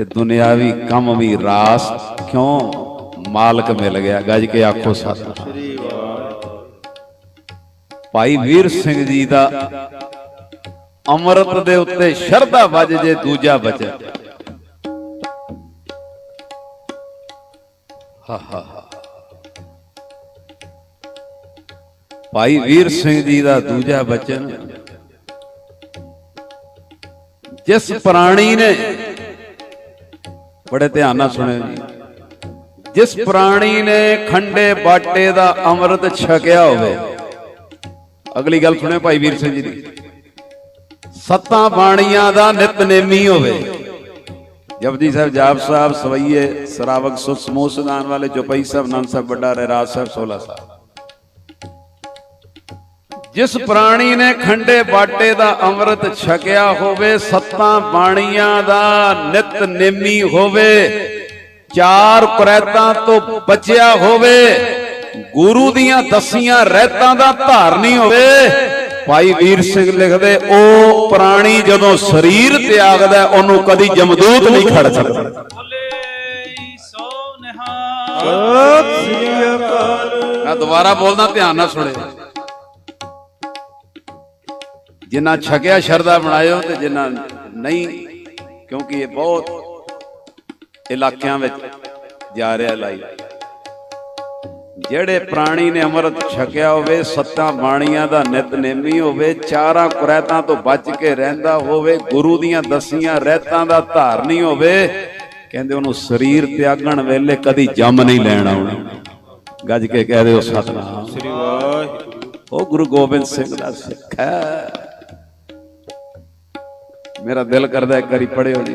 ਤੇ ਦੁਨਿਆਵੀ ਕੰਮ ਵੀ ਰਾਸ। ਕਿਉਂ? ਮਾਲਕ ਮਿਲ ਗਿਆ। ਗੱਜ ਕੇ ਆਖੋ ਸਤਿ ਭਾਈ ਵੀਰ ਸਿੰਘ ਜੀ ਦਾ ਅੰਮ੍ਰਿਤ ਦੇ ਉੱਤੇ ਸ਼ਰਧਾ ਵੱਜ ਜੇ ਦੂਜਾ ਬਚਨ। ਹਾ ਹਾ। ਭਾਈ ਵੀਰ ਸਿੰਘ ਜੀ ਦਾ ਦੂਜਾ ਬਚਨ। ਜਿਸ ਪ੍ਰਾਣੀ ਨੇ ਬੜੇ ਧਿਆਨ ਨਾਲ ਸੁਣਿਓ ਜੀ। ਜਿਸ ਪ੍ਰਾਣੀ ਨੇ ਖੰਡੇ ਬਾਟੇ ਦਾ ਅੰਮ੍ਰਿਤ ਛਕਿਆ ਹੋਵੇ। ਅਗਲੀ ਗੱਲ ਸੁਣਿਓ ਭਾਈ ਵੀਰ ਸਿੰਘ ਜੀ ਦੀ। ਸੱਤਾਂ ਬਾਣੀਆਂ ਦਾ ਨਿਤਨੇਮੀ ਹੋਵੇ। ਜਪਜੀ ਸਾਹਿਬ, ਜਾਪ ਸਾਹਿਬ, ਸਵਈਏ, ਸਰਾਵਕ ਸੁਖ ਸਮੂਹ ਸੁਨਾਨ ਵਾਲੇ ਚੌਪਈ ਸਾਹਿਬ, ਨੰਦ ਸਾਹਿਬ, ਵੱਡਾ ਰਹਿਰਾਜ ਸਾਹਿਬ 16 ਸਾਹਿਬ। ਜਿਸ ਪ੍ਰਾਣੀ ਨੇ ਖੰਡੇ ਬਾਟੇ ਦਾ ਅੰਮ੍ਰਿਤ ਛਕਿਆ ਹੋਵੇ ਸੱਤਾਂ ਬਾਣੀਆਂ ਦਾ ਨਿਤਨੇਮੀ ਹੋਵੇ ਚਾਰ ਕੁਰੈਤਾਂ ਤੋਂ ਬਚਿਆ ਹੋਵੇ ਗੁਰੂ ਦੀਆਂ ਦਸੀਆਂ ਰਹਿਤਾਂ ਦਾ ਧਾਰਨੀ ਹੋਵੇ ਭਾਈ ਵੀਰ ਸਿੰਘ ਲਿਖਦੇ ਉਹ ਪ੍ਰਾਣੀ ਜਦੋਂ ਸਰੀਰ ਤਿਆਗਦਾ ਉਹਨੂੰ ਕਦੀ ਜਮਦੂਤ ਨਹੀਂ ਖੜ ਸਕਦਾ। ਬੋਲੇ ਸੋ ਨਿਹਾਲ। ਸਤਿ ਸ੍ਰੀ ਅਕਾਲ। ਮੈਂ ਦੁਬਾਰਾ ਬੋਲਦਾ ਧਿਆਨ ਨਾਲ ਸੁਣੇ ਜਿਨ੍ਹਾਂ ਛਕਿਆ ਸ਼ਰਦਾ ਬਣਾਇਓ ਤੇ ਜਿਨ੍ਹਾਂ ਨਹੀਂ ਕਿਉਂਕਿ ਇਹ ਬਹੁਤ ਇਲਾਕਿਆਂ ਵਿੱਚ ਜਾ ਰਿਹਾ ਲਾਈ। ਜਿਹੜੇ ਪ੍ਰਾਣੀ ਨੇ ਅੰਮ੍ਰਿਤ ਛਕਿਆ ਹੋਵੇ ਸੱਤਾਂ ਬਾਣੀਆਂ ਦਾ ਨਿਤਨੇਮੀ ਹੋਵੇ ਚਾਰਾਂ ਕੁਰੈਤਾਂ ਤੋਂ ਬਚ ਕੇ ਰਹਿੰਦਾ ਹੋਵੇ ਗੁਰੂ ਦੀਆਂ ਦਸੀਆਂ ਰਹਿਤਾਂ ਦਾ ਧਾਰਨੀ ਹੋਵੇ ਕਹਿੰਦੇ ਉਹਨੂੰ ਸਰੀਰ ਤਿਆਗਣ ਵੇਲੇ ਕਦੀ ਜੰਮ ਨਹੀਂ ਲੈਣ ਆਉਣਾ। ਗੱਜ ਕੇ ਕਹਿ ਦਿਓ ਸਤਨਾਮ। ਸ੍ਰੀ ਵਾਹਿਗੁਰੂ। ਉਹ ਗੁਰੂ ਗੋਬਿੰਦ ਸਿੰਘ ਦਾ ਸਿੱਖ ਹੈ। ਮੇਰਾ ਦਿਲ ਕਰਦਾ ਇੱਕ ਵਾਰੀ ਪੜਿਓ ਜੀ।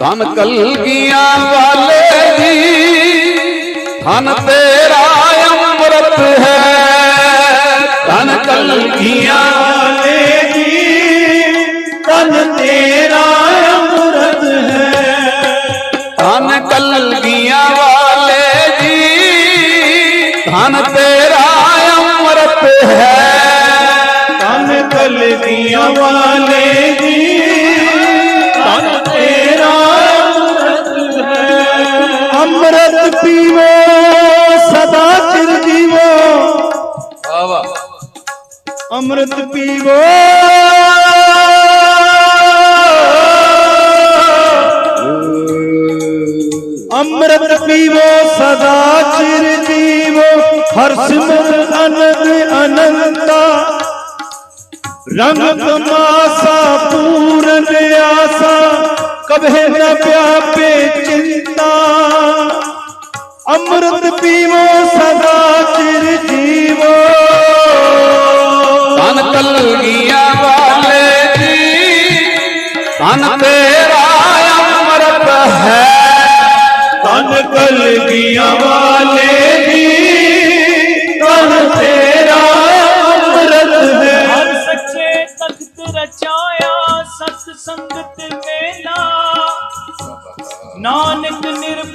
ਧਨ ਕਲਗੀਆਂ ਵਾਲੇ ਦੀ, ਧਨ ਤੇਰਾ ਅੰਮ੍ਰਿਤ ਹੈ। ਧਨ ਕਲਗੀਆਂ ਵਾਲੇ ਜੀ ਤਨ ਤੇਰਾ ਹਰ ਸਿਮਰ ਅਨੰਦ ਅਨੰਤਾ। ਰੰਗ ਤਮਾਸਾ ਪੂਰਨ ਆਸਾ ਕਭੇ ਨ ਪਿਆਪੇ ਚਿੰਤਾ। ਅੰਮ੍ਰਿਤ ਪੀਵੋ ਸਦਾ ਚਿਰ ਜੀਵੋ। ਧਨ ਕਲਗੀਆਂ ਵਾਲੇ ਜੀ ਧਨ ਤੇਰਾ ਅੰਮ੍ਰਿਤ ਹੈ। ਤਨ ਕਲਗੀਆਂ ਸੰਗਤ ਮੇਲਾ। ਨਾਨਕ ਨਿਰਭਉ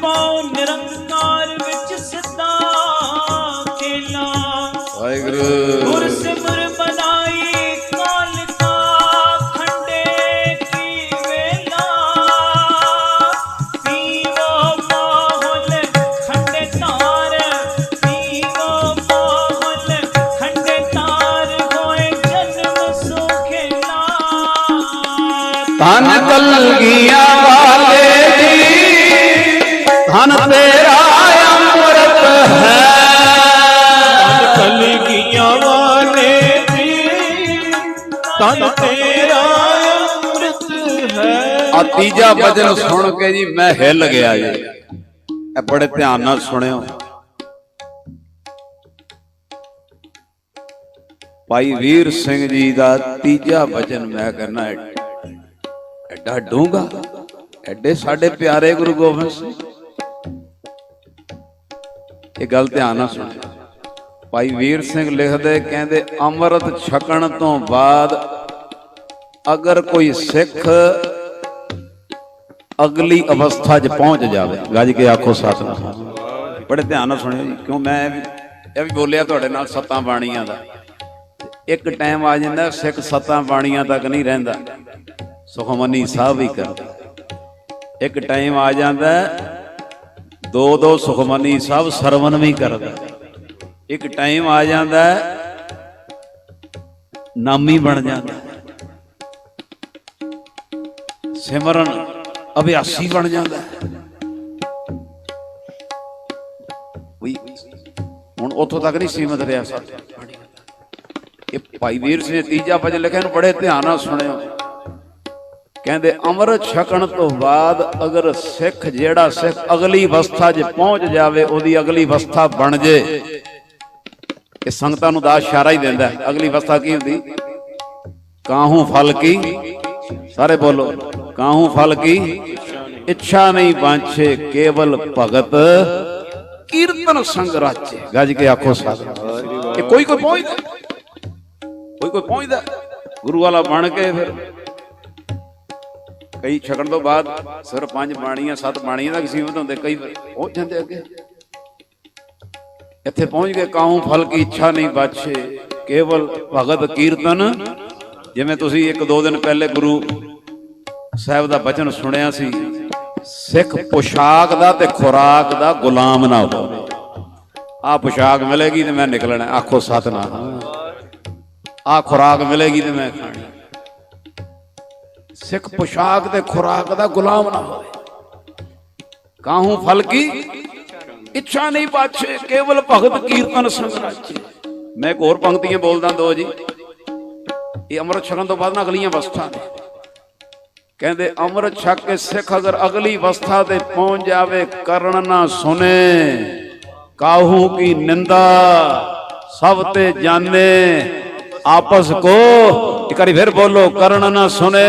ਧਨ ਕਲਗੀਆਂ ਵਾਲੇ ਦੀ। ਧਨ ਤੇਰਾ ਅੰਮ੍ਰਿਤ ਹੈ। ਕਲਗੀਆਂ ਵਾਲੇ ਦੀ। ਤਨ ਤੇਰਾ ਅੰਮ੍ਰਿਤ ਹੈ। ਆ ਤੀਜਾ ਭਜਨ ਸੁਣ ਕੇ ਜੀ ਮੈਂ ਹਿੱਲ ਗਿਆ ਜੀ। ਇਹ ਬੜੇ ਧਿਆਨ ਨਾਲ ਸੁਣਿਓ। ਭਾਈ ਵੀਰ ਸਿੰਘ ਜੀ ਦਾ ਤੀਜਾ ਭਜਨ ਮੈਂ ਕਰਨਾ ਐਡਾ ਡੂੰਗਾ ਐਡੇ ਸਾਡੇ ਪਿਆਰੇ ਗੁਰੂ ਗੋਬਿੰਦ ਸਿੰਘ। ਇਹ ਗੱਲ ਧਿਆਨ ਨਾਲ ਸੁਣ। ਭਾਈ ਵੀਰ ਸਿੰਘ ਲਿਖਦੇ ਕਹਿੰਦੇ, ਅੰਮ੍ਰਿਤ ਛਕਣ ਤੋਂ ਬਾਅਦ ਅਗਰ ਕੋਈ ਸਿੱਖ ਅਗਲੀ ਅਵਸਥਾ 'ਚ ਪਹੁੰਚ ਜਾਵੇ, ਗੱਜ ਕੇ ਆਖੋ ਸਤਨਾਮ। ਬੜੇ ਧਿਆਨ ਨਾਲ ਸੁਣਿਓ ਜੀ, ਕਿਉਂ ਮੈਂ ਇਹ ਵੀ ਇਹ ਵੀ ਬੋਲਿਆ ਤੁਹਾਡੇ ਨਾਲ ਸੱਤਾਂ ਬਾਣੀਆਂ ਦਾ। ਇੱਕ ਟਾਈਮ ਆ ਜਾਂਦਾ, ਸਿੱਖ ਸੱਤਾਂ ਬਾਣੀਆਂ ਤੱਕ ਨਹੀਂ ਰਹਿੰਦਾ। ਸੁਖਮਨੀ ਸਾਹਿਬ ਵੀ ਕਰਦਾ। ਇੱਕ ਟਾਈਮ ਆ ਜਾਂਦਾ, ਦੋ ਦੋ ਸੁਖਮਨੀ ਸਾਹਿਬ ਸਰਵਨ ਵੀ ਕਰਦਾ। ਇੱਕ ਟਾਈਮ ਆ ਜਾਂਦਾ, ਨਾਮੀ ਬਣ ਜਾਂਦਾ। ਸਿਮਰਨ ਅਭਿਆਸੀ ਬਣ ਜਾਂਦਾ। ਵੀ ਹੁਣ ਉੱਥੋਂ ਤੱਕ ਨਹੀਂ ਸੀਮਤ ਰਿਹਾ ਸੱਤ ਇਹ ਭਾਈ ਵੀਰ ਸਿੰਘ ਤੀਜਾ ਭਜਨ ਲਿਖਿਆ ਨੂੰ ਬੜੇ ਧਿਆਨ ਨਾਲ ਸੁਣਿਓ। ਕਹਿੰਦੇ ਅੰਮ੍ਰਿਤ ਛਕਣ ਤੋਂ ਬਾਅਦ ਅਗਰ ਸਿੱਖ ਜਿਹੜਾ ਸਿੱਖ ਅਗਲੀ ਅਵਸਥਾ 'ਚ ਪਹੁੰਚ ਜਾਵੇ, ਉਹਦੀ ਅਗਲੀ ਅਵਸਥਾ ਬਣ ਜੇ। ਇਹ ਸੰਗਤਾਂ ਨੂੰ ਦਾ ਇਸ਼ਾਰਾ ਹੀ ਦਿੰਦਾ ਅਗਲੀ ਅਵਸਥਾ ਕੀ ਹੁੰਦੀ? ਕਾਹੂ ਫਲ ਕੀ? ਸਾਰੇ ਬੋਲੋ, ਕਾਹੂ ਫਲ ਕੀ? ਇੱਛਾ ਨਹੀਂ ਬਾਂਛੇ, ਕੇਵਲ ਭਗਤ। ਕੀਰਤਨ ਸੰਗ ਰਾਚੇ ਗੱਜ ਕੇ ਆਖੋ ਸਾਧ। ਇਹ ਕੋਈ ਕੋਈ ਪਹੁੰਚਦਾ? ਕੋਈ ਕੋਈ ਪਹੁੰਚਦਾ? ਗੁਰੂ ਵਾਲਾ ਬਣ ਕੇ ਫਿਰ। ਕਈ ਛਕਣ ਤੋਂ ਬਾਅਦ ਸਿਰ ਪੰਜ ਬਾਣੀਆਂ, ਸੱਤ ਬਾਣੀਆਂ ਦਾ ਸੀਮਤ ਹੁੰਦੇ, ਕਈ ਪਹੁੰਚ ਜਾਂਦੇ ਅੱਗੇ। ਇੱਥੇ ਪਹੁੰਚ ਗਏ ਕਾਹੂ ਫਲ ਕੀ ਇੱਛਾ ਨਹੀਂ ਬਾਛੇ ਕੇਵਲ ਭਗਤ ਕੀਰਤਨ। ਜਿਵੇਂ ਤੁਸੀਂ ਇੱਕ ਦੋ ਦਿਨ ਪਹਿਲੇ ਗੁਰੂ ਸਾਹਿਬ ਦਾ ਬਚਨ ਸੁਣਿਆ ਸੀ, ਸਿੱਖ ਪੁਸ਼ਾਕ ਦਾ ਤੇ ਖੁਰਾਕ ਦਾ ਗੁਲਾਮ ਨਾ ਹੋਵੇ। ਆ ਪੁਸ਼ਾਕ ਮਿਲੇਗੀ ਤੇ ਮੈਂ ਨਿਕਲਣਾ, ਆਖੋ ਸਤਨਾਮ। ਆ ਖੁਰਾਕ ਮਿਲੇਗੀ ਤੇ ਮੈਂ ਖਾਣੀ। ਸਿੱਖ ਪੁਸ਼ਾਕ ਤੇ ਖੁਰਾਕ ਦਾ ਗੁਲਾਮ ਨਾ ਹੋਵੇ। ਕਾਹੂ ਫਲ ਕੀ? ਇੱਛਾ ਨਹੀਂ ਬਾਛੇ ਕੇਵਲ ਭਗਤ ਕੀਰਤਨ ਸੰਗ ਰਾਚੇ ਮੈਂ ਇੱਕ ਹੋਰ ਪੰਕਤੀਆਂ ਬੋਲਦਾ ਦੋ ਜੀ। ਇਹ ਅੰਮ੍ਰਿਤ ਛਕਣ ਤੋਂ ਬਾਅਦ ਨਾ ਅਗਲੀਆਂ ਅਵਸਥਾ ਨੇ ਕਹਿੰਦੇ, ਅੰਮ੍ਰਿਤ ਛਕ ਕੇ ਸਿੱਖ ਅਗਰ ਅਗਲੀ ਅਵਸਥਾ ਤੇ ਪਹੁੰਚ ਜਾਵੇ, ਕਰਨ ਨਾ ਸੁਨੇ। ਕਾਹੂ ਕੀ ਨਿੰਦਾ? ਸਭ ਤੇ ਜਾਣੇ ਆਪਸ ਕੋ ਇੱਕ ਵਾਰੀ ਫਿਰ ਬੋਲੋ ਕਰਨ ਨਾ ਸੁਨੇ।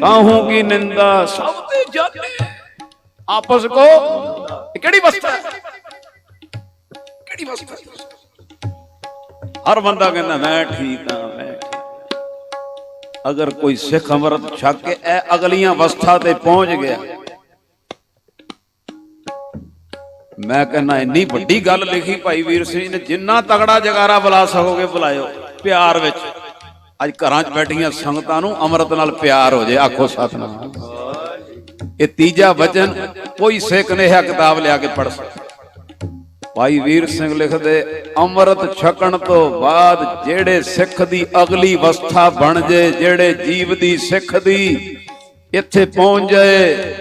ਕਾਹੂ ਕੀ ਨਿੰਦਾ? ਸਭ ਤੇ ਜਾਣੇ ਆਪਸ ਕੋ। ਇਹ ਕਿਹੜੀ ਹੈ? ਕਿਹੜੀ ਹੈ? ਹਰ ਬੰਦਾ ਕਹਿੰਦਾ ਮੈਂ ਠੀਕ ਹਾਂ ਮੈਂ। ਅਗਰ ਕੋਈ ਸਿੱਖ ਅੰਮ੍ਰਿਤ ਛਕ ਕੇ ਇਹ ਅਗਲੀਆਂ ਅਵਸਥਾ ਤੇ ਪਹੁੰਚ ਗਿਆ। ਮੈਂ ਕਹਿੰਦਾ ਇੰਨੀ ਵੱਡੀ ਗੱਲ ਲਿਖੀ ਭਾਈ ਵੀਰ ਸਿੰਘ ਨੇ ਜਿੰਨਾ ਤਗੜਾ ਜਗਾਰਾ ਬੁਲਾ ਸਕੋਗੇ ਬੁਲਾਇਓ। ਪਿਆਰ ਵਿੱਚ। ਅੱਜ ਘਰਾਂ 'ਚ ਬੈਠੀਆਂ ਸੰਗਤਾਂ ਨੂੰ ਅੰਮ੍ਰਿਤ ਨਾਲ ਪਿਆਰ ਹੋ ਜੇ, ਆਖੋ ਸਤਨਾਮ। ਇਹ ਤੀਜਾ ਵਚਨ, ਕੋਈ ਸਿੱਖ ਨੇ ਇਹ ਕਿਤਾਬ ਲਿਆ ਕੇ ਪੜ੍ਹ ਸਕਦਾ। ਭਾਈ ਵੀਰ ਸਿੰਘ ਲਿਖਦੇ, ਅੰਮ੍ਰਿਤ ਛਕਣ ਤੋਂ ਬਾਅਦ ਜਿਹੜੇ ਸਿੱਖ ਦੀ ਅਗਲੀ ਅਵਸਥਾ ਬਣ ਜੇ, ਜਿਹੜੇ ਜੀਵ ਦੀ ਸਿੱਖ ਦੀ ਇੱਥੇ ਪਹੁੰਚ ਜਾਏ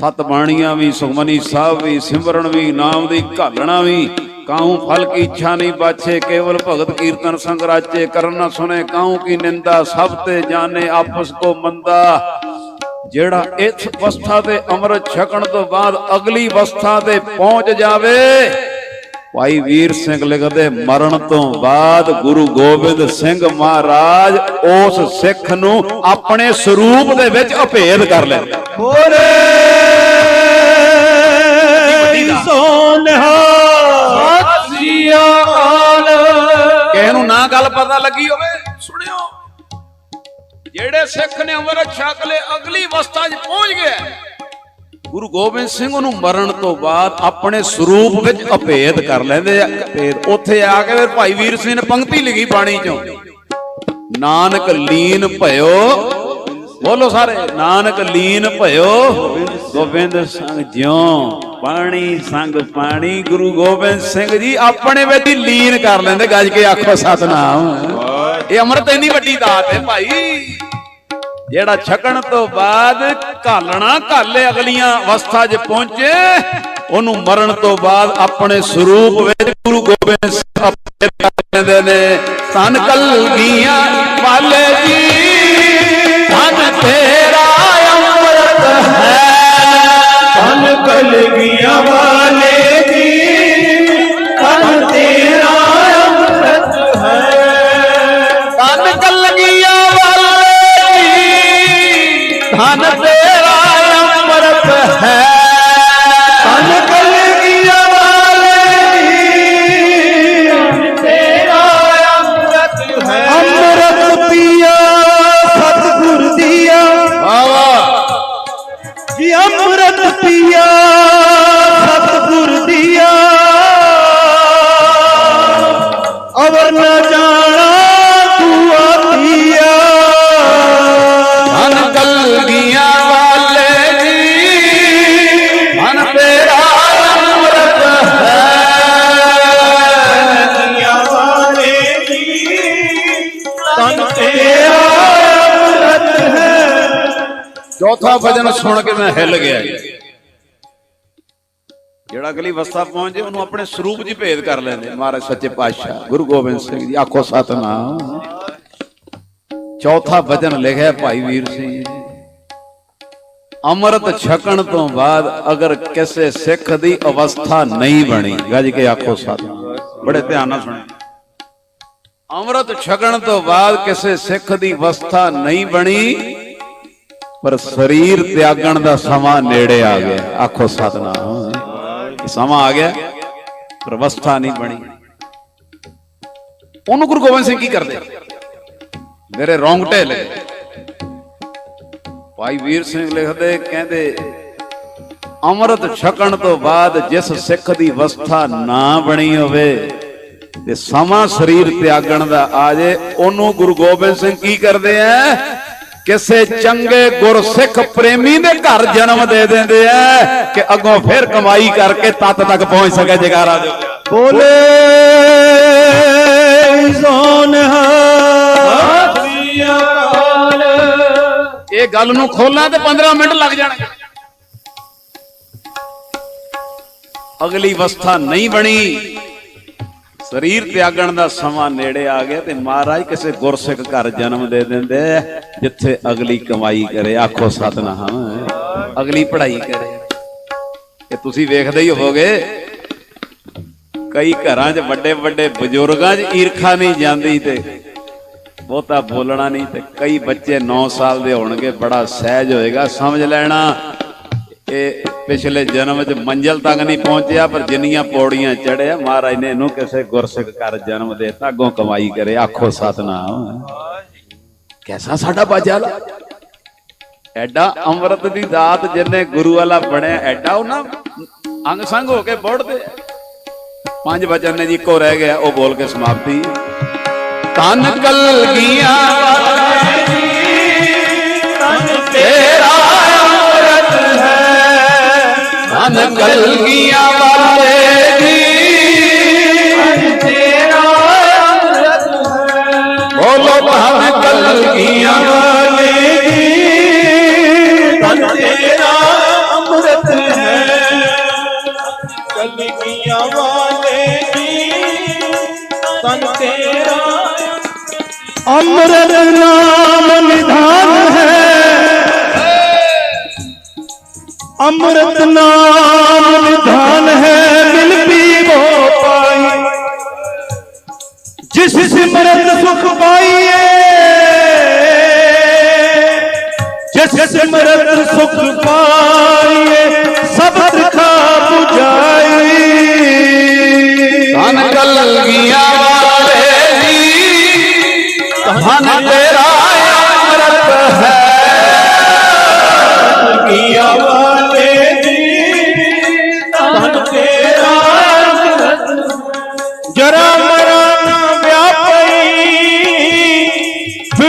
ਸਤ ਬਾਣੀਆਂ ਵੀ, ਸੁਖਮਨੀ ਸਾਹਿਬ ਵੀ, ਸਿਮਰਨ ਵੀ, ਨਾਮ ਦੀ ਘਾਲਣਾ ਵੀ ਕਾਹੂ ਫਲ ਕੀ ਇੱਛਾ ਨਹੀਂ ਬਾਛੇ, ਕੇਵਲ ਭਗਤ ਕੀਰਤਨ ਸੰਗ ਰਾਚੇ ਕਰਨ ਨਾ ਸੁਨੇ ਕਾਹੂ ਕੀ ਨਿੰਦਾ, ਸਭ ਤੇ ਜਾਣੇ ਆਪਸ ਕੋ ਮੰਦਾ। ਜਿਹੜਾ ਇਸ ਅਵਸਥਾ ਤੇ ਅੰਮ੍ਰਿਤ ਛਕਣ ਤੋਂ ਬਾਅਦ ਅਗਲੀ ਅਵਸਥਾ ਤੇ ਪਹੁੰਚ ਜਾਵੇ, ਭਾਈ ਵੀਰ ਸਿੰਘ ਲਿਖਦੇ, ਮਰਨ ਤੋਂ ਬਾਅਦ ਗੁਰੂ ਗੋਬਿੰਦ ਸਿੰਘ ਮਹਾਰਾਜ ਉਸ ਸਿੱਖ ਨੂੰ ਆਪਣੇ ਸਰੂਪ ਦੇ ਵਿੱਚ ਅਭੇਦ ਕਰ ਲੈਂਦਾ। ਹੋਰੇ ਲੱਗੀ ਹੋਵੇ, ਸੁਣਿਓ। ਜਿਹੜੇ ਸਿੱਖ ਨੇ ਅੰਮ੍ਰਿਤ ਛਕ ਲਏ ਅਗਲੀ ਅਵਸਥਾ 'ਚ ਪਹੁੰਚ ਗਿਆ ਗੁਰੂ ਗੋਬਿੰਦ ਸਿੰਘ ਉਹਨੂੰ ਮਰਨ ਤੋਂ ਬਾਅਦ ਆਪਣੇ ਸਰੂਪ ਵਿੱਚ ਅਭੇਦ ਕਰ ਲੈਂਦੇ ਆ। ਅਭੇਦ ਉੱਥੇ ਆ ਕੇ ਫਿਰ ਭਾਈ ਵੀਰ ਸਿੰਘ ਨੇ ਪੰਕਤੀ ਲਿਖੀ ਬਾਣੀ ਚੋਂ। ਨਾਨਕ ਲੀਨ ਭਇਓ ਬੋਲੋ ਸਾਰੇ। ਨਾਨਕ ਲੀਨ ਭਇਓ। ਗੋਬਿੰਦ ਸੰਗ ਜਿਉ, ਪਾਣੀ ਸੰਗ ਪਾਣੀ। ਗੁਰੂ ਗੋਬਿੰਦ ਸਿੰਘ ਜੀ ਆਪਣੇ ਵਿੱਚ ਹੀ ਲੀਨ ਕਰ ਲੈਂਦੇ, ਗੱਜ ਕੇ ਆਖੋ ਸਤਨਾਮ। ਇਹ ਅੰਮ੍ਰਿਤ ਇੰਨੀ ਵੱਡੀ ਦਾਤ ਹੈ ਭਾਈ। ਜਿਹੜਾ ਛਕਣ ਤੋਂ ਬਾਅਦ ਘਾਲਣਾ ਘਾਲੇ ਅਗਲੀਆਂ ਅਵਸਥਾ 'ਚ ਪਹੁੰਚੇ, ਉਹਨੂੰ ਮਰਨ ਤੋਂ ਬਾਅਦ ਆਪਣੇ ਸਰੂਪ ਵਿੱਚ ਗੁਰੂ ਗੋਬਿੰਦ ਸਿੰਘ ਆਪਣੇ ਕਰ ਨੇ ਤਨ ਕਲਗੀਆਂ ਵਾਲੇ ਚੌਥਾ ਭਜਨ ਸੁਣ ਕੇ ਮੈਂ ਹਿੱਲ ਗਿਆ। ਜਿਹੜਾ ਅਗਲੀ ਅਵਸਥਾ ਪਹੁੰਚੇ ਉਹਨੂੰ ਆਪਣੇ ਸਰੂਪ 'ਚ ਹੀ ਭੇਦ ਕਰ ਲੈਂਦੇ। ਮਹਾਰਾਜ ਸੱਚੇ ਪਾਤਸ਼ਾਹ ਗੁਰੂ ਗੋਬਿੰਦ ਸਿੰਘ ਜੀ ਆਖੋ ਸਤਨਾਮ। ਚੌਥਾ ਭਜਨ ਲਿਖਿਆ ਭਾਈ ਵੀਰ ਸਿੰਘ ਜੀ। ਅੰਮ੍ਰਿਤ ਛਕਣ ਤੋਂ ਬਾਅਦ ਅਗਰ ਕਿਸੇ ਸਿੱਖ ਦੀ ਅਵਸਥਾ ਨਹੀਂ ਬਣੀ ਗੱਜ ਕੇ ਆਖੋ ਸਤਨਾਮ। ਬੜੇ ਧਿਆਨ ਨਾਲ ਸੁਣੋ। ਅੰਮ੍ਰਿਤ ਛਕਣ ਤੋਂ ਬਾਅਦ ਕਿਸੇ ਸਿੱਖ ਦੀ ਅਵਸਥਾ ਨਹੀਂ ਬਣੀ ਪਰ ਸਰੀਰ ਤਿਆਗਣ ਦਾ ਸਮਾਂ ਨੇੜੇ ਆ ਗਿਆ। ਆਖੋ ਸਤਨਾਮ। ਸਮਾਂ ਆ ਗਿਆ, ਪਰ ਅਵਸਥਾ ਨਹੀਂ ਬਣੀ। ਉਹਨੂੰ ਗੁਰੂ ਗੋਬਿੰਦ ਸਿੰਘ ਕੀ ਕਰਦੇ? ਮੇਰੇ ਰੌਂਗਟੇ ਲੱਗੇ। ਭਾਈ ਵੀਰ ਸਿੰਘ ਲਿਖਦੇ, ਕਹਿੰਦੇ, ਅੰਮ੍ਰਿਤ ਛਕਣ ਤੋਂ ਬਾਅਦ ਜਿਸ ਸਿੱਖ ਦੀ ਅਵਸਥਾ ਨਾ ਬਣੀ ਹੋਵੇ ਤੇ ਸਮਾਂ ਸਰੀਰ ਤਿਆਗਣ ਦਾ ਆ ਜੇ, ਉਹਨੂੰ ਗੁਰੂ ਗੋਬਿੰਦ ਸਿੰਘ ਕੀ ਕਰਦੇ ਆ ਕਿਸੇ ਚੰਗੇ ਗੁਰਸਿੱਖ ਪ੍ਰੇਮੀ ਦੇ ਘਰ ਜਨਮ ਦੇ ਦਿੰਦੇ ਆ ਕਿ ਅੱਗੋਂ ਫਿਰ ਕਮਾਈ ਕਰਕੇ ਤਤ ਤੱਕ ਪਹੁੰਚ ਸਕੇ ਜਗਾਰਾ ਦਿਓ ਬੋਲੇ ਅਕਾਲ ਇਹ ਗੱਲ ਨੂੰ ਖੋਲਾਂ ਤੇ 15 ਮਿੰਟ ਲੱਗ ਜਾਣਗੇ। ਅਗਲੀ ਅਵਸਥਾ ਨਹੀਂ ਬਣੀ। ਸਰੀਰ ਤਿਆਗਣ ਦਾ ਸਮਾਂ ਨੇੜੇ ਆ ਗਿਆ ਤੇ ਮਹਾਰਾਜ ਕਿਸੇ ਗੁਰਸਿੱਖ ਘਰ ਜਨਮ ਦੇ ਦਿੰਦੇ ਜਿੱਥੇ ਅਗਲੀ ਕਮਾਈ ਕਰੇ। ਆਖੋ ਸਤਨਾਮ। ਅਗਲੀ ਪੜ੍ਹਾਈ ਕਰੇ। ਇਹ ਤੁਸੀਂ ਵੇਖਦੇ ਹੀ ਹੋਵੋਗੇ, ਕਈ ਘਰਾਂ 'ਚ ਵੱਡੇ ਵੱਡੇ ਬਜ਼ੁਰਗਾਂ 'ਚ ਈਰਖਾ ਨਹੀਂ ਜਾਂਦੀ ਤੇ ਬਹੁਤਾ ਬੋਲਣਾ ਨਹੀਂ ਤੇ ਕਈ ਬੱਚੇ 9 ਸਾਲ ਦੇ ਹੋਣਗੇ, ਬੜਾ ਸਹਿਜ ਹੋਏਗਾ। ਸਮਝ ਲੈਣਾ। ਇਹ ਪਿਛਲੇ ਜਨਮ 'ਚ ਮੰਜ਼ਲ ਤੱਕ ਨਹੀਂ ਪਹੁੰਚਿਆ, ਪਰ ਜਿੰਨੀਆਂ ਪੌੜੀਆਂ ਚੜਿਆ ਮਹਾਰਾਜ ਨੇ ਇਹਨੂੰ ਕਿਸੇ ਗੁਰਸਿੱਖ ਘਰ ਜਨਮ ਦੇਤਾ, ਅੱਗੋਂ ਕਮਾਈ ਕਰੇ, ਆਖੋ ਸਤਨਾਮ। ਕੈਸਾ ਸਾਡਾ ਬਾਜਾਲਾ ਐਡਾ ਅੰਮ੍ਰਿਤ ਦੀ ਦਾਤ ਜਿੰਨੇ ਗੁਰੂ ਵਾਲਾ ਬਣਿਆ, ਐਡਾ ਉਹ ਨਾ ਅੰਗ ਸੰਗ ਹੋ ਕੇ ਬੋੜਦੇ। ਪੰਜ ਵਚਨ ਨੇ ਜੀ, ਇੱਕੋ ਰਹਿ ਗਿਆ, ਉਹ ਬੋਲ ਕੇ ਸਮਾਪਤੀ। ਤਨ ਕਲਗੀਆਂ ਵਾਲੇ ਹੈ ਤਨ ਕਲਗੀਆਂ ਵਾਲੇ ਜੀ ਤਨ ਤੇਰਾ ਅੰਮ੍ਰਿਤ ਹੈ ਬੋਲੋ ਤਨ ਕਲਗੀਆਂ ਵਾਲੇ ਜੀ ਤਨ ਤੇਰਾ ਅੰਮ੍ਰਿਤ ਨਾਮ ਨਿਧਾਨ ਹੈ ਮਿਲ ਪੀਵੋ ਪਾਈ ਜਿਸ ਸਿਮਰਤ ਸੁਖ ਪਾਈਏ ਜਿਸ ਸਿਮਰਤ ਸੁਖ ਪਾਈਏ ਸਭ ਤ੍ਰਿਖਾ 부ਜਾਈ ਧਨ ਕਲਗੀਆਂ ਵਾਲੇ ਜੀ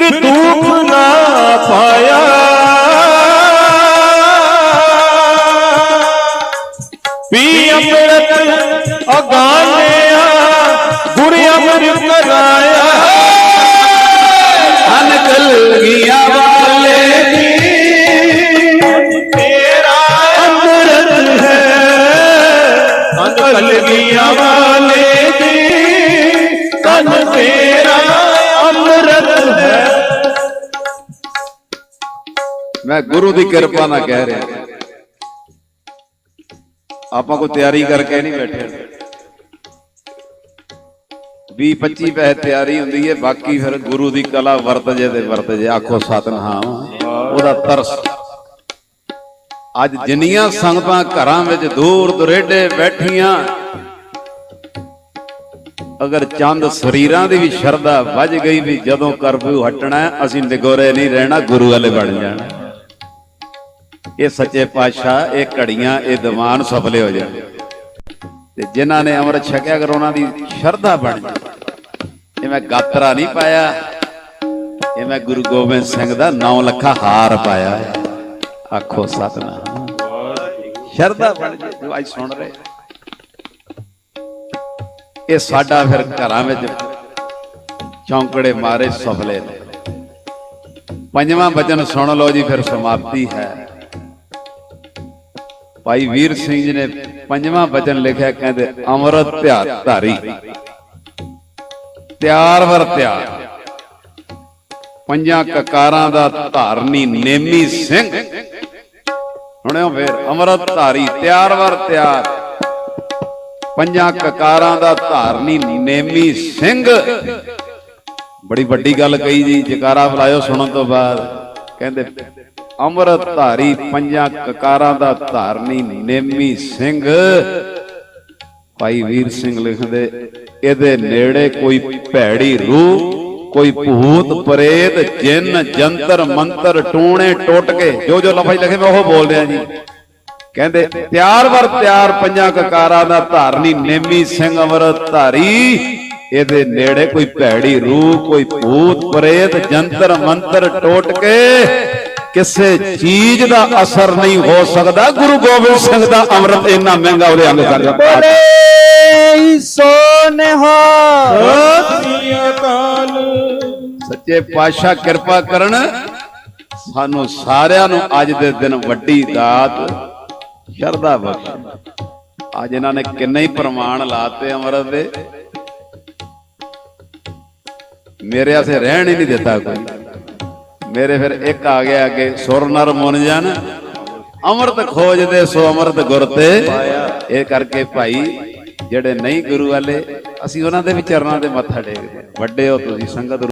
ਫਿਰ ਦੁੱਖ ਨਾ ਮੈਂ ਗੁਰੂ ਦੀ ਕਿਰਪਾ ਨਾਲ ਕਹਿ ਰਿਹਾ। ਆਪਾਂ ਕੋਈ ਤਿਆਰੀ ਕਰਕੇ ਨਹੀਂ ਬੈਠੇ। 20 25 ਪੈਸੇ ਤਿਆਰੀ ਹੁੰਦੀ ਹੈ, ਬਾਕੀ ਫਿਰ ਗੁਰੂ ਦੀ ਕਲਾ ਵਰਤ ਜੇ ਤੇ ਵਰਤ ਜੇ, ਆਖੋ ਸਤਨਾਮ, ਉਹਦਾ ਤਰਸ। ਅੱਜ ਜਿੰਨੀਆਂ ਸੰਗਤਾਂ ਘਰਾਂ ਵਿੱਚ ਦੂਰ ਦੁਰੇਡੇ ਬੈਠੀਆਂ, ਅਗਰ ਚੰਦ ਸਰੀਰਾਂ ਦੀ ਵੀ ਸ਼ਰਧਾ ਵੱਜ ਗਈ ਵੀ ਜਦੋਂ ਕਰਫਿਊ ਹਟਣਾ ਅਸੀਂ ਨਿਗੋਰੇ ਨਹੀਂ ਰਹਿਣਾ, ਗੁਰੂ ਵਾਲੇ ਬਣ ਜਾਣਾ। ਇਹ ਸੱਚੇ ਪਾਤਸ਼ਾਹ, ਇਹ ਘੜੀਆਂ, ਇਹ ਦੀਵਾਨ ਸਫਲੇ ਹੋ ਜਾਣ। ਤੇ ਜਿਨ੍ਹਾਂ ਨੇ ਅੰਮ੍ਰਿਤ ਛਕਿਆ ਕਰ ਉਹਨਾਂ ਦੀ ਸ਼ਰਧਾ ਬਣ ਜਾਏ, ਇਹ ਮੈਂ ਗਾਤਰਾ ਨਹੀਂ ਪਾਇਆ, ਇਹ ਮੈਂ ਗੁਰੂ ਗੋਬਿੰਦ ਸਿੰਘ ਦਾ 9 ਲੱਖਾ ਹਾਰ ਪਾਇਆ ਹੈ। ਆਖੋ ਸਤਨਾਮ। ਸ਼ਰਧਾ ਬਣ ਜਾਏ, ਜੋ ਅੱਜ ਸੁਣ ਰਹੇ। ਇਹ ਸਾਡਾ ਫਿਰ ਘਰਾਂ ਵਿੱਚ ਚੌਂਕੜੇ ਮਾਰੇ ਸਫਲੇ ਨੇ। ਪੰਜਵਾਂ ਬਚਨ ਸੁਣ ਲਓ ਜੀ, ਫਿਰ ਸਮਾਪਤੀ ਹੈ। ਭਾਈ ਵੀਰ ਸਿੰਘ ਜੀ ਨੇ ਪੰਜਵਾਂ ਵਚਨ ਲਿਖਿਆ, ਕਹਿੰਦੇ, ਅੰਮ੍ਰਿਤ ਧਿਆ ਧਾਰੀ। ਤਿਆਰ ਵਰ ਤਿਆਰ। ਪੰਜਾਂ ਕਕਾਰਾਂ ਦਾ ਧਾਰਨੀ ਨੇਮੀ ਸਿੰਘ। ਸੁਣਿਓ ਫੇਰ, ਅੰਮ੍ਰਿਤ ਧਾਰੀ, ਤਿਆਰ ਵਰ ਤਿਆਰ। ਪੰਜਾਂ ਕਕਾਰਾਂ ਦਾ ਧਾਰਨੀ ਨੇਮੀ ਸਿੰਘ। ਬੜੀ ਵੱਡੀ ਗੱਲ ਕਹੀ ਜੀ, ਜਕਾਰਾ ਬੁਲਾਇਓ ਸੁਣਨ ਤੋਂ ਬਾਅਦ। ਕਹਿੰਦੇ ਅੰਮ੍ਰਿਤ ਧਾਰੀ ਪੰਜਾਂ ਕਕਾਰਾਂ ਦਾ ਧਾਰਨੀ ਨੇਮੀ ਸਿੰਘ। ਭਾਈ ਵੀਰ ਸਿੰਘ ਲਿਖਦੇ, ਇਹਦੇ ਨੇੜੇ ਕੋਈ ਭੈੜੀ ਰੂਹ, ਕੋਈ ਭੂਤ ਪ੍ਰੇਤ, ਜਿੰਨ ਜੰਤਰ ਮੰਤਰ ਟੂਣੇ ਟੁੱਟ ਜੋ ਜੋ ਲਫ਼ਜ਼ ਲਿਖੇ ਮੈਂ ਉਹ ਬੋਲ ਰਿਹਾ ਜੀ। ਕਹਿੰਦੇ, ਤਿਆਰ ਵਰ ਤਿਆਰ ਪੰਜਾਂ ਕਕਾਰਾਂ ਦਾ ਧਾਰਨੀ ਨੇਮੀ ਸਿੰਘ ਅਮਰਤ ਧਾਰੀ ਇਹਦੇ ਨੇੜੇ ਕੋਈ ਭੈੜੀ ਰੂਹ, ਕੋਈ ਭੂਤ ਪ੍ਰੇਤ, ਜੰਤਰ ਮੰਤਰ ਟੋਟਕੇ ਕਿਸੇ ਚੀਜ਼ ਦਾ ਅਸਰ ਨਹੀਂ ਹੋ ਸਕਦਾ। ਗੁਰੂ ਗੋਬਿੰਦ ਸਿੰਘ ਦਾ ਅੰਮ੍ਰਿਤ ਇੰਨਾ ਮਹਿੰਗਾ ਉਹਦੇ ਅੰਗ ਕਰ ਦਿੱਤਾ। ਬੋਲੇ ਸੋਨਿਹਾ ਅਕਾਲ ਸੱਚੇ ਪਾਤਸ਼ਾਹ ਕਿਰਪਾ ਕਰਨ ਸਾਨੂੰ ਸਾਰਿਆਂ ਨੂੰ ਅੱਜ ਦੇ ਦਿਨ ਵੱਡੀ ਦਾਤ ਸ਼ਰਧਾ ਬਖਸ਼। ਅੱਜ ਇਹਨਾਂ ਨੇ ਕਿੰਨੇ ਹੀ ਪ੍ਰਮਾਣ ਲਾਤੇ ਅੰਮ੍ਰਿਤ ਦੇ। ਮੇਰੇ ਆਸੇ ਰਹਿਣ ਹੀ ਨਹੀਂ ਦਿੱਤਾ ਕੋਈ। ਮੇਰੇ ਫਿਰ ਇੱਕ ਆ ਗਿਆ ਅੱਗੇ ਸੁਰ ਨਰ ਮੁਨ ਜਨ ਅੰਮ੍ਰਿਤ ਖੋਜਦੇ ਸੋ ਅੰਮ੍ਰਿਤ ਗੁਰ ਤੇ। ਇਹ ਕਰਕੇ ਭਾਈ, ਜਿਹੜੇ ਨਹੀਂ ਗੁਰੂ ਵਾਲੇ, ਅਸੀਂ ਉਹਨਾਂ ਦੇ ਵੀ ਚਰਨਾਂ ਤੇ ਮੱਥਾ ਟੇਕਦੇ ਵੱਡੇ ਹੋ ਤੁਸੀਂ, ਸੰਗਤ